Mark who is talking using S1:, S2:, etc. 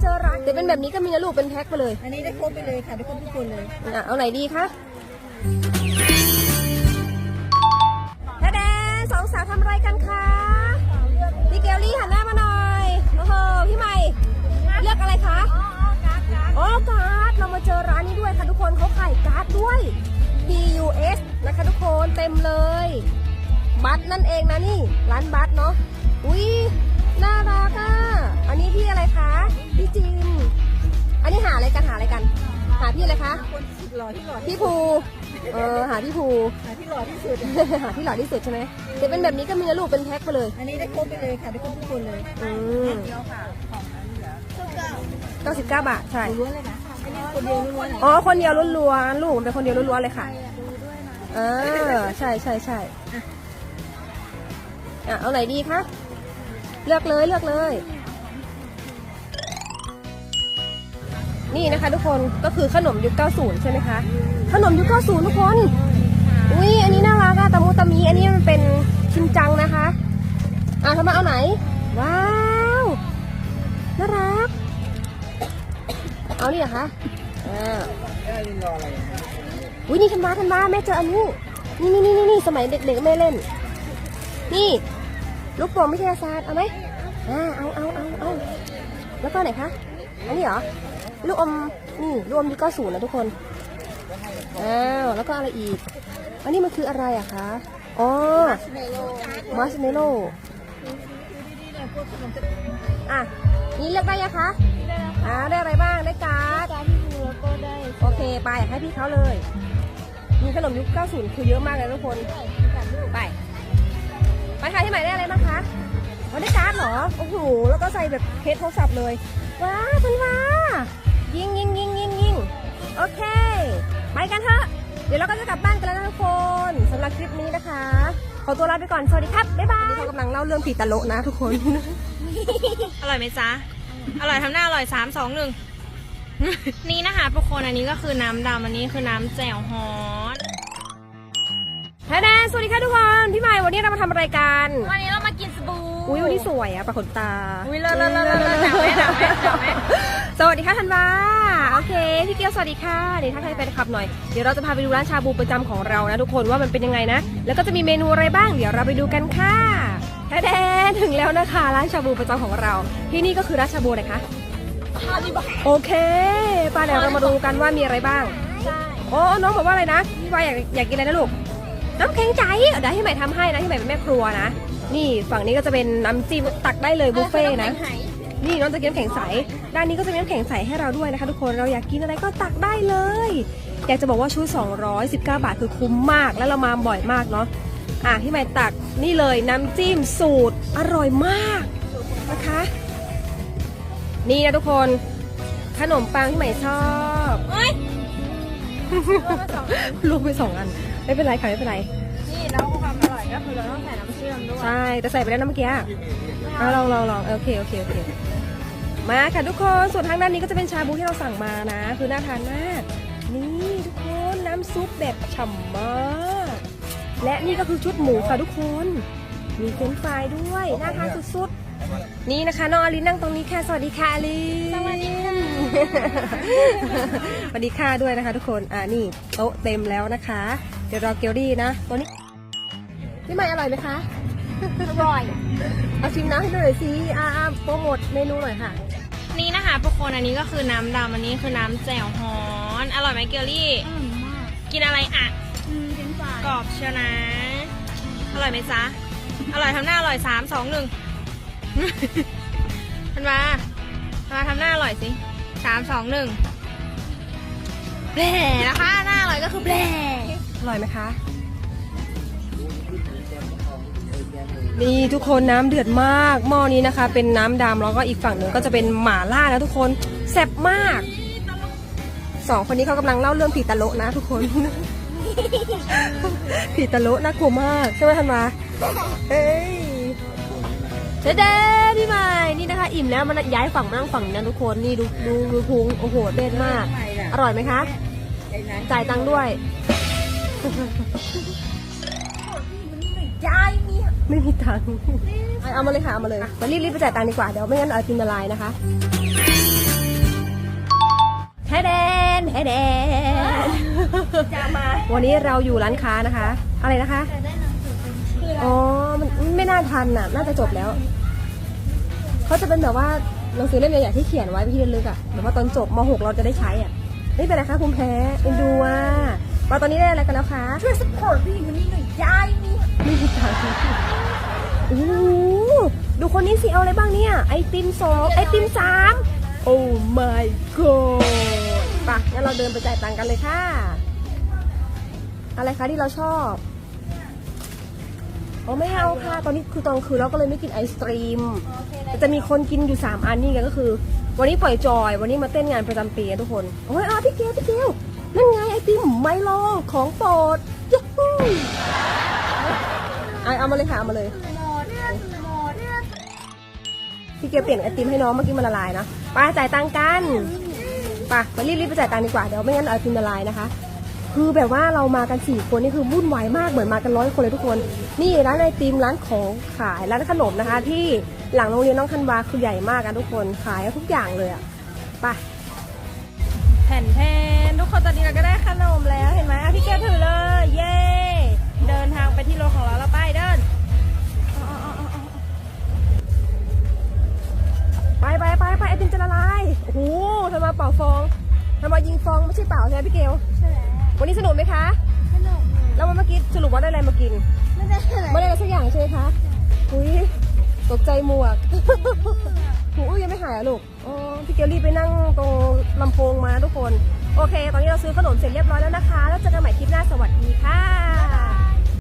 S1: เจอร้านแต่เป็นแบบนี้ก็มีนะลูกเป็นแพ็คไปเลย
S2: อันนี้ได้ครบไปเลยค่ะได้ครบทุกคนเลย
S1: อะเอาไหนดีคะแท้แดนสองสาวทำอะไรกันคะพี่เกลลี่หันหน้ามาหน่อยโอ้โหพี่ใหม่เลือกอะไรคะอ๋อการ์ดเรามาเจอร้านนี้ด้วยค่ะทุกคนเขาขายการ์ดด้วย PUS นะคะทุกคนเต็มเลย บัตรนั่นเองนะนี่ ร้านบัตรเนาะอุ้ย น่ารักอะ อันนี้พี่อะไรคะ พี่จิมอันนี้หาอะไรกันหาอะไรกัน หาพี่อะไรคะ
S2: คนหล่อที่หล่อที่
S1: พี่ภู เออหาพี่ภู
S2: หาที่หล่อที่สุด
S1: หาที่หล่อที่สุดใช่ไหมแต่เป็นแบบนี้ก็มีนะลูกเป็นแพ็คไปเลย
S2: อันนี้ได้ครบไปเลยค่ะได้ครบทุกคนเลย
S1: อืม
S2: เดียวค่ะของอันเหลือเก้าเก้า
S1: เก้าสิบเก้าบาท ใช่
S2: ล้วนเลยนะอันนี้คนเดียวล้วนๆ
S1: อ๋อ คนเดียวล้วนๆลูกเป็นคนเดียวล้วนๆเลยค่ะเออ ใช่ใช่ใช่อะ เอาไหนดีคะ เลือกเลยเลือกเลย นี่นะคะทุกคนก็คือขนมยุค 90 ใช่ไหมคะ ขนมยุค 90 ทุกคน อุ้ยอันนี้น่ารักอะตะมูตะมี อันนี้มันเป็นชินจังนะคะ อะทำไมาเอาไหน ว้าว น่ารัก เอานี่เหรอคะ อ่าอุ้ยนี่ธันวาธันวาแม่เจออันนี้นี่นี่นี่นี่นี่สมัยเด็กๆแม่เล่น นี่ ลูกโป่งวิทยาศาสตร์เอาไหมอ่าเอาเอาเอาเอาแล้วก็ไหนคะ อันนี้เหรอ ลูกอม นี่ลูกอมยุคเก้าศูนย์นะทุกคน อ้าว แล้วก็อะไรอีก อันนี้มันคืออะไรอะคะ อ๋อมาร์ชเมลโล่อะ นี่เลือกได้ยังคะ อ่า ได้อะไรบ้าง ได้การ์ด
S2: การที่ดูแล้วก็ได้
S1: โอเค ไปให้พี่เขาเลย มีขนมยุค90 คือเยอะมากเลยทุกคน คะอ๋อได้การ์ดเหรอ โอ้โห แล้วก็ใส่แบบเคสโทรศัพท์เลย ว้าวธันวายิงยิงยิงยิงยิงโอเค ไปกันเถอะ เดี๋ยวเราก็จะกลับบ้านกันแล้วนะทุกคนสำหรับคลิปนี้นะคะ ขอตัวลาไปก่อน สวัสดีครับ บ๊ายบายนี่เขากำลังเล่าเรื่องผีตะโละนะทุกคน
S3: อร่อยไหมจ๊ะ อร่อยทำหน้าอร่อยสามสองหนึ่งนี่นะคะทุกคนอันนี้ก็คือน้ำดำอันนี้คือน้ำแจ่วฮอน
S1: แฮแดนสวัสดีค่ะทุกคนพี่ใหม่วันนี้เรามาทำอะไรกัน
S3: วันนี้เรามากินสบู่
S1: อุ้ยวันนี้สวยอะปากขนตา
S3: อุ๊ยเลิศเลิศเลิศเลิศเลิศจับไหมจับไหมจับไหม
S1: สวัสดีค่ะธันวาโอเคพี่เกียวสวัสดีค่ะนี่ถ้าใครเป็นขับหน่อยเดี๋ยวเราจะพาไปดูร้านชาบูประจำของเรานะทุกคนว่ามันเป็นยังไงนะ แล้วก็จะมีเมนูอะไรบ้างเดี๋ยวเราไปดูกันค่ะแท้ๆถึงแล้วนะคะร้านชาบูประจำของเรา ที่นี่ก็คือร้านชาบูอะไรคะโอเคไป้าเดี๋ยวเรามาดูกันว่ามีอะไรบ้าง
S3: ใช่
S1: โอ้น้องบอกว่าอะไรนะพี่วายอยากอยากกินอะไรนะลูก น้ำแข็งใจเดี๋ยวให้ใหม่ทำให้นะให้ใหม่เป็นแม่ครัวนะ นี่ฝั่งนี้ก็จะเป็นน้ำจิ้มตักได้เลยบุฟเฟ่ต์นะ นี่น้องจะกินน้ำแข็งใส ด้านนี้ก็จะมีน้ำแข็งใสให้เราด้วยนะคะ ทุกคนเราอยากกินอะไรก็ตักได้เลย อยากจะบอกว่าชุด219 บาทคือคุ้มมากแล้วเรามาบ่อยมากเนาะอะพี่ใหม่ตักนี่เลยน้ำจิ้มสูตรอร่อยมากนะคะ นี่นะทุกคนขนมปังที่ใหม่ชอบ
S3: เฮ้ย
S1: ลูกไปสองอัน ไม่เป็นไรค่ะไม่เป็นไร
S3: นี่แล้วความอร่อยก็คือเราต้องใส่น้ำเชื่อมด้วย
S1: ใช่แต่ใส่ไปแล้วนะเมื่อกี้อะเอาลองลองลองโอเคโอเคโอเคมาค่ะทุกคนส่วนทางด้านนี้ก็จะเป็นชาบูที่เราสั่งมานะ คือน่าทานมาก นี่ทุกคนน้ำซุปแบบฉ่ำมากและนี่ก็คือชุดหมูค่ะทุกคน มีเฟรนช์ฟรายด้วยน่าทานสุดๆ นี่นะคะน้องอลินนั่งตรงนี้ค่ะสวัสดีค่ะอลิน
S3: สวัสดีค่ะ
S1: สวัสดีค่ะด้วยนะคะ ทุกคนอ่านี่โต๊ะเต็มแล้วนะคะ เดี๋ยวรอเกลลี่นะ ตัวนี้พี่ใหม่อร่อยไหมคะ
S3: อร่อย
S1: เอาชิมน้ำให้ดูหน่อยสิอ่าอ่าโปรโมทเมนูหน่อยค่ะ
S3: นี่นะคะทุกคนอันนี้ก็คือน้ำดำอันนี้คือน้ำแจ่วฮอน อร่อยไหมเกลลี่
S2: อร่อยมาก
S3: กินอะไรอะ
S2: อืมเป็นฝ่าย
S3: กรอบเชียวนะ อร่อยไหมจ๊ะ อร่อยทำหน้าอร่อยสามสองหนึ่งทันมาทันมาทำหน้าอร่อยสิสามสองหนึ่งแผลนะคะหน้าอร่อยก็คือแผล
S1: อร่อยไหมคะ นี่ทุกคนน้ำเดือดมาก หม้อนี้นะคะ เป็นน้ำดำแล้วก็อีกฝั่งหนึ่งก็จะเป็นหม่าล่านะทุกคนแซ่บมากสองคนนี้เขากำลังเล่าเรื่องผีตะโละนะทุกคน ผีตะโละน่ากลัวมากใช่ไหมทันมาเฮ้ยเจ๊เด้พี่ใหม่นี่นะคะ อิ่มแล้วมันย้ายฝั่งมานั่งฝั่งนี้นะทุกคนนี่ดูดูดูพุงโอ้โหเด็ดมาก
S2: ใหม่ล่ะ
S1: อร่อยไหมคะ
S2: ไอ้นั้น
S1: จ่ายตังค์ด้วย
S2: ยายมี
S1: ไม่มีตังค์เอามาเลยค่ะเอามาเลยมารีบๆไปจ่ายตังค์ดีกว่าเดี๋ยวไม่งั้นเอาติมละลายนะคะแฮแดนแฮแดน
S2: จะมา
S1: วันนี้เราอยู่ร้านค้านะคะ อะไรนะคะ
S2: แต่ได้หนังสือเป็นคืออะไร
S1: อ๋อมันไม่น่าทันน่ะ น่าจะจบแล้ว เขาจะเป็นแบบว่าหนังสือเล่มใหญ่ๆที่เขียนไว้พี่ลึกๆอะแบบว่าตอนจบม .6 เราจะได้ใช้อะ นี่เป็นอะไรคะคุณแพ้เอ็นดูอะ มาตอนนี้ได้อะไรกันแล้วคะ
S2: ช่วยสปอร์ตพี่มันนี่หน่อยยายมี
S1: ไม่มีทางโอ้โหดูคนนี้สิเอาอะไรบ้างเนี่ย ไอติมสองไอติมสามโอ้ my god ปะงั้นเราเดินไปจ่ายตังค์กันเลยค่ะ อะไรคะที่เราชอบอ๋อไม่เอาค่ะ ตอนนี้คือตอนกลางคืนเราก็เลยไม่กินไอศตรีม
S2: โอเค
S1: แต่จะมีคนกินอยู่ 3 อันนี่ไงก็คือ วันนี้ปล่อยจอย วันนี้มาเต้นงานประจำปีนะทุกคน โอ้ยอะพี่เกลพี่เกล นั่นไงไอติมไมโลของโปรดยัฮูเอเอามาเลยค่ะเอามาเลย
S2: หมดเรื่องหมดเรื่อง
S1: พี่เกลเปลี่ยนไอติมให้น้องเมื่อกี้มันละลายนะไปจ่ายตังค์กันไปมารีบๆไปจ่ายตังค์ดีกว่าเดี๋ยวไม่งั้นไอติมละลายนะคะ คือแบบว่าเรามากันสี่คนนี่คือวุ่นวายมากเหมือนมากันร้อยคนเลยทุกคน นี่ร้านไอติมร้านของขายร้านขนมนะคะ ที่หลังโรงเรียนน้องธันวาคือใหญ่มากกันทุกคนขายทุกอย่างเลยอะไป
S3: แผ่นแทนทุกคนตอนนี้เราก็ได้ขนมแล้วเห็นไหมอะพี่แก้วถือเลย เย้เดินทางไปที่รถของเราแล้วไปเดิน
S1: ไปไปไปไปไอติมจะละลายโอ้โหทำมาเป่าฟองทำมายิงฟองไม่ใช่เป่าใช่ไหมพี่เกล
S2: ใช่แล้ว
S1: วันนี้สนุกไหมคะ
S2: ขนม
S1: แล้ววันเมื่อกี้สรุปว่าได้อะไรมากิน
S2: ไม่ได้อะไร
S1: ไม่ได้อะไรสักอย่างใช่ไหมคะอุ้ย ตกใจหมวกหูอื้อยังไม่หายอะลูกอ๋อพี่เกลลี่ไปนั่งตรงลำโพงมาทุกคน โอเค ตอนนี้เราซื้อขนมเสร็จเรียบร้อยแล้วนะคะ แล้วเจอกันใหม่คลิปหน้าสวัสดีค่ะ